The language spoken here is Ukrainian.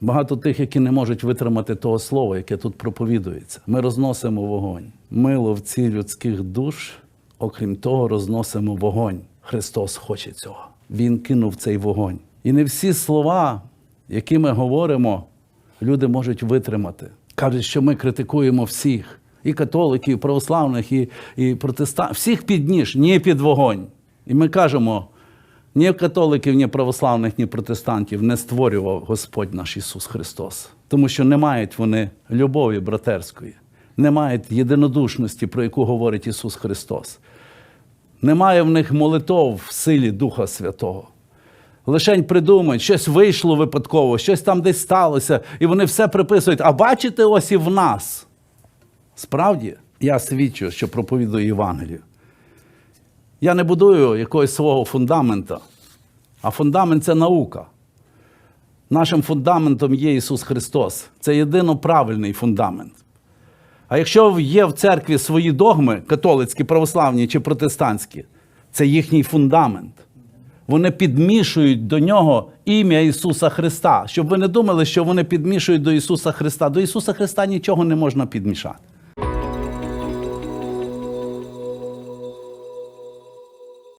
Багато тих, які не можуть витримати того слова, яке тут проповідується. Ми розносимо вогонь. Ми ловці людських душ, окрім того, розносимо вогонь. Христос хоче цього. Він кинув цей вогонь. І не всі слова, які ми говоримо, люди можуть витримати. Кажуть, що ми критикуємо всіх. І католиків, і православних, і, і протестантів. Всіх під ніж, ні під вогонь. І ми кажемо, ні католиків, ні православних, ні протестантів не створював Господь наш Ісус Христос. Тому що не мають вони любові братерської, не мають єдинодушності, про яку говорить Ісус Христос. Немає в них молитов в силі Духа Святого. Лишень придумають, щось вийшло випадково, щось там десь сталося, і вони все приписують. А бачите, ось і в нас. Справді, я свідчу, що проповідую Євангелію. Я не будую якогось свого фундамента, а фундамент це наука. Нашим фундаментом є Ісус Христос. Це єдино правильний фундамент. А якщо є в церкві свої догми, католицькі, православні чи протестантські, це їхній фундамент. Вони підмішують до нього ім'я Ісуса Христа. Щоб ви не думали, що вони підмішують до Ісуса Христа. До Ісуса Христа нічого не можна підмішати.